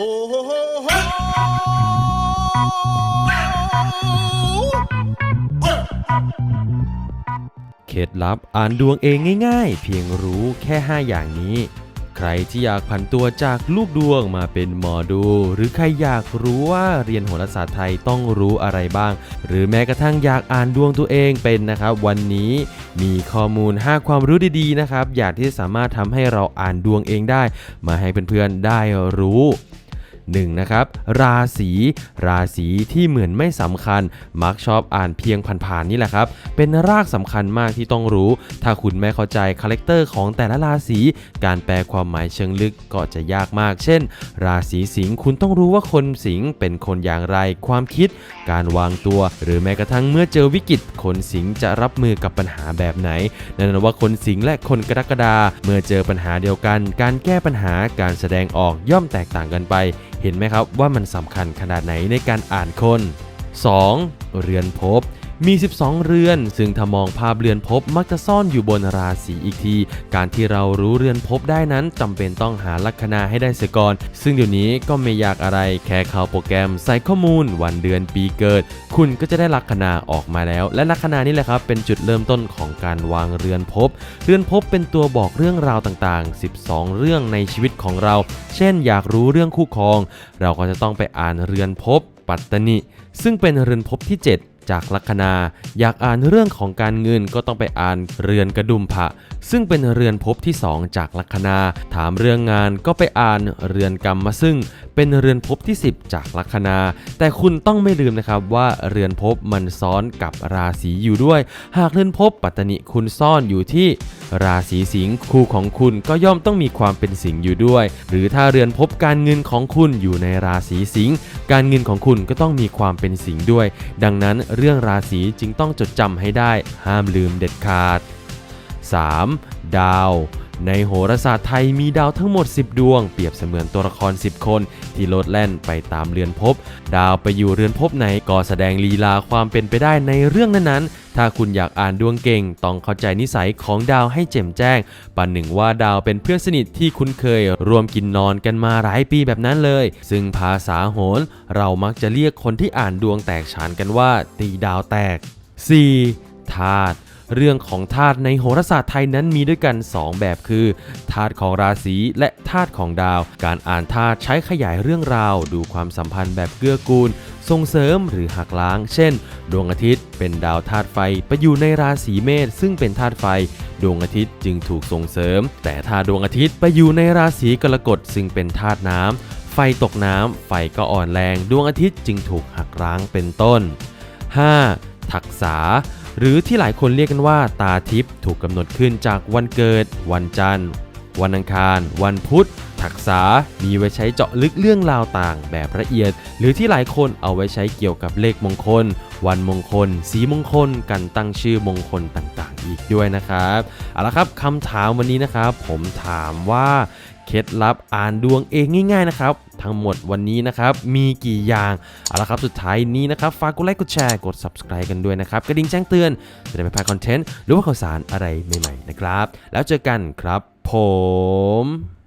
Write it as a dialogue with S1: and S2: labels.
S1: โอ้โหโหโหเค
S2: ล็ดลับอ่านดวงเองง่ายๆ เพียงรู้แค่ 5 อย่างนี้ ใครที่อยากผันตัวจากลูกดวงมาเป็นหมอดู หรือใครอยากรู้ว่าเรียนโหราศาสตร์ไทยต้องรู้อะไรบ้าง หรือแม้กระทั่งอยากอ่านดวงตัวเองเป็นนะครับ วันนี้มีข้อมูล 5 ความรู้ดีๆนะครับ อยากที่จะสามารถทำให้เราอ่านดวงเองได้ มาให้เพื่อนๆได้รู้ 1. นะครับราศีราศีที่เหมือนไม่สำคัญ มักชอบอ่านเพียงผ่านๆนี่แหละครับ เป็นรากสำคัญมากที่ต้องรู้ ถ้าคุณไม่เข้าใจคาแรคเตอร์ของแต่ละราศีการแปลความหมายเชิงลึกก็จะยากมาก เช่น ราศีสิงห์คุณต้องรู้ว่าคนสิงห์เป็นคนอย่างไรความคิด การวางตัว หรือแม้กระทั่งเมื่อเจอวิกฤต คนสิงห์จะรับมือกับปัญหาแบบไหนนั่นว่าคนสิงห์และคนกรกฎาเมื่อเจอปัญหาเดียวกัน การแก้ปัญหาการแสดงออกย่อมแตกต่างกันไปเห็นไหมครับว่ามันสำคัญขนาดไหนในการอ่านคน 2. เรือนพบ มี 12 เรือน ซึ่งถ้ามองภาพเรือนภพมักจะซ่อนอยู่บนราศีอีกที การที่เรารู้เรือนภพได้นั้นจำเป็นต้องหาลัคนาให้ได้เสียก่อน ซึ่งเดี๋ยวนี้ก็ไม่ยากอะไรแค่เข้าโปรแกรมใส่ข้อมูล วันเดือนปีเกิด คุณก็จะได้ลัคนาออกมาแล้ว และลัคนานี่แหละครับเป็นจุดเริ่มต้นของการวางเรือนภพเรือนภพเป็นตัวบอกเรื่องราวต่างๆ 12 เรื่องในชีวิตของเรา เช่น อยากรู้เรื่องคู่ครอง เราก็จะต้องไปอ่านเรือนภพปัตตนิ ซึ่งเป็นเรือนภพที่ 7 จากลัคนา อยากอ่านเรื่องของการเงินก็ต้องไปอ่านเรือนกระดุมพระซึ่งเป็นเรือนภพที่ 2 จากลัคนา ถามเรื่องงานก็ไปอ่านเรือนกรรมมาซึ่ง เป็นเรือนภพที่ 10 จากลัคนา แต่คุณต้องไม่ลืมนะครับว่าเรือนภพมันซ้อนกับราศีอยู่ด้วย หากเรือนภพปัตตนิคุณซ่อนอยู่ที่ ราศีสิงห์คู่ของคุณก็ย่อมต้องมีความเป็นสิงห์อยู่ด้วย หรือถ้าเรือนพบการเงินของคุณอยู่ในราศีสิงห์การเงินของคุณก็ต้องมีความเป็นสิงห์ด้วย ดังนั้นเรื่องราศีจึงต้องจดจำให้ได้ ห้ามลืมเด็ดขาด 3. ดาว ในโหราศาสตร์ไทยมีดาวทั้งหมด 10 ดวง เปรียบเสมือนตัวละคร 10 คน ที่โลดแล่นไปตามเรือนภพดาวไปอยู่เรือนภพไหนก็แสดงลีลาความเป็นไปได้ในเรื่องนั้นๆ ถ้าคุณอยากอ่านดวงเก่ง ต้องเข้าใจนิสัยของดาวให้แจ่มแจ้งปันหนึ่งว่าดาวเป็นเพื่อนสนิทที่คุ้นเคยรวมกินนอนกันมาหลายปีแบบนั้นเลย ซึ่งภาษาโหรเรามักจะเรียกคนที่อ่านดวงแตกฉานกันว่า ตีดาวแตก 4. ธาตุ เรื่องของธาตุในโหราศาสตร์ไทยนั้นมีด้วยกัน 2 แบบคือธาตุของราศีและธาตุของดาว การอ่านธาตุใช้ขยายเรื่องราว ดูความสัมพันธ์แบบเกื้อกูล ส่งเสริมหรือหักล้าง เช่น ดวงอาทิตย์เป็นดาวธาตุไฟไปอยู่ในราศีเมษซึ่งเป็นธาตุไฟ ดวงอาทิตย์จึงถูกส่งเสริม แต่ถ้าดวงอาทิตย์ไปอยู่ในราศีกรกฎซึ่งเป็นธาตุน้ำไฟตกน้ำไฟก็อ่อนแรง ดวงอาทิตย์จึงถูกหักล้างเป็นต้น 5. ทักษา หรือที่หลายคนเรียกกันว่าตาทิพย์ถูกกำหนดขึ้นจากวันเกิด วันจันทร์ วันอังคาร วันพุธทักษา มีไว้ใช้เจาะลึกเรื่องราวต่างแบบละเอียด หรือที่หลายคนเอาไว้ใช้เกี่ยวกับเลขมงคล วันมงคล สีมงคลการตั้งชื่อมงคลต่างๆ อีกด้วยนะครับ เอาละครับคำถามวันนี้นะครับ ผมถามว่า เคล็ดลับอ่านดวงเองง่ายๆนะครับ ทั้งหมดวันนี้นะครับ มีกี่อย่างเอาละครับสุดท้ายนี้นะครับ ฝากกดไลค์กดแชร์กด subscribe กันด้วยนะครับ กระดิ่งแจ้งเตือนจะได้ไม่พลาดคอนเทนต์หรือว่าข่าวสารอะไรใหม่ๆนะครับ แล้วเจอกันครับผม